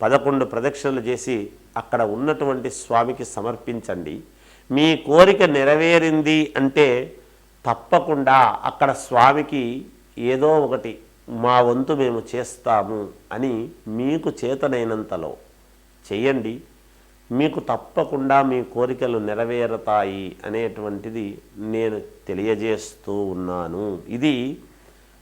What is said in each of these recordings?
పదకొండు ప్రదక్షిణలు చేసి అక్కడ ఉన్నటువంటి స్వామికి సమర్పించండి. మీ కోరిక నెరవేరింది అంటే తప్పకుండా అక్కడ స్వామికి ఏదో ఒకటి మా వంతు మేము చేస్తాము అని మీకు చేతనైనంతలో చేయండి మీకు తప్పకుండా మీ కోరికలు నెరవేరుతాయి అనేటువంటిది నేను తెలియజేస్తూ ఉన్నాను. ఇది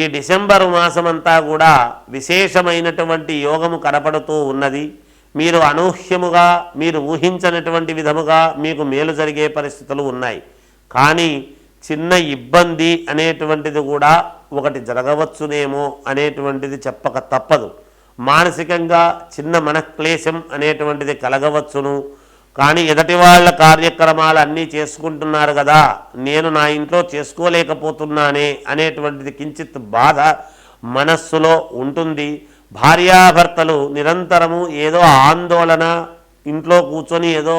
ఈ డిసెంబర్ మాసమంతా కూడా విశేషమైనటువంటి యోగము కనపడుతూ ఉన్నది. మీరు అనూహ్యముగా మీరు ఊహించనటువంటి విధముగా మీకు మేలు జరిగే పరిస్థితులు ఉన్నాయి. కానీ చిన్న ఇబ్బంది అనేటువంటిది కూడా ఒకటి జరగవచ్చునేమో అనేటువంటిది చెప్పక తప్పదు. మానసికంగా చిన్న మనక్లేశం అనేటువంటిది కలగవచ్చును. కానీ ఎదటి వాళ్ళ కార్యక్రమాలు అన్నీ చేసుకుంటున్నారు కదా నేను నా ఇంట్లో చేసుకోలేకపోతున్నానే అనేటువంటిది కించిత్ బాధ మనస్సులో ఉంటుంది. భార్యాభర్తలు నిరంతరము ఏదో ఆందోళన ఇంట్లో కూర్చొని ఏదో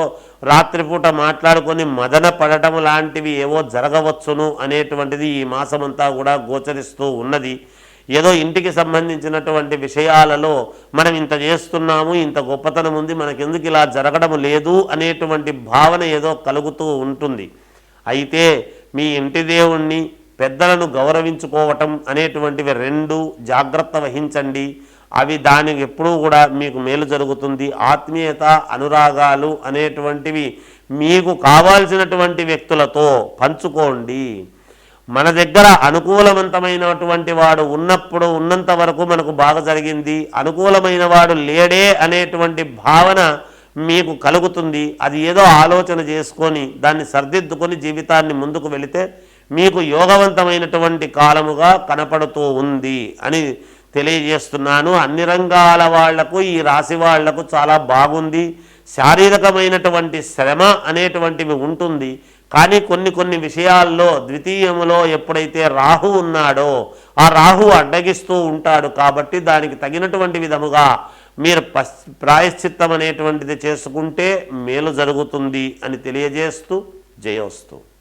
రాత్రిపూట మాట్లాడుకొని మదన పడటం లాంటివి ఏవో జరగవచ్చును అనేటువంటిది ఈ మాసమంతా కూడా గోచరిస్తూ ఉన్నది. ఏదో ఇంటికి సంబంధించినటువంటి విషయాలలో మనం ఇంత చేస్తున్నాము ఇంత గొప్పతనం ఉంది మనకెందుకు ఇలా జరగడం లేదు అనేటువంటి భావన ఏదో కలుగుతూ ఉంటుంది. అయితే మీ ఇంటి దేవుణ్ణి పెద్దలను గౌరవించుకోవటం అనేటువంటివి రెండు జాగ్రత్త వహించండి. అవి దానికి ఎప్పుడూ కూడా మీకు మేలు జరుగుతుంది. ఆత్మీయత అనురాగాలు అనేటువంటివి మీకు కావాల్సినటువంటి వ్యక్తులతో పంచుకోండి. మన దగ్గర అనుకూలవంతమైనటువంటి వాడు ఉన్నప్పుడు ఉన్నంత వరకు మనకు బాగా జరిగింది. అనుకూలమైన వాడు లేడే అనేటువంటి భావన మీకు కలుగుతుంది. అది ఏదో ఆలోచన చేసుకొని దాన్ని సర్దిద్దుకొని జీవితాన్ని ముందుకు వెళితే మీకు యోగవంతమైనటువంటి కాలముగా కనపడుతూ ఉంది అని తెలియజేస్తున్నాను. అన్ని రంగాల వాళ్ళకు ఈ రాశి వాళ్ళకు చాలా బాగుంది. శారీరకమైనటువంటి శ్రమ అనేటువంటివి ఉంటుంది. కానీ కొన్ని కొన్ని విషయాల్లో ద్వితీయములో ఎప్పుడైతే రాహు ఉన్నాడో ఆ రాహు అడ్డగిస్తూ ఉంటాడు కాబట్టి దానికి తగినటువంటి విధముగా మీరు పస్ ప్రాయశ్చిత్తం అనేటువంటిది చేసుకుంటే మేలు జరుగుతుంది అని తెలియజేస్తూ జయోస్తు.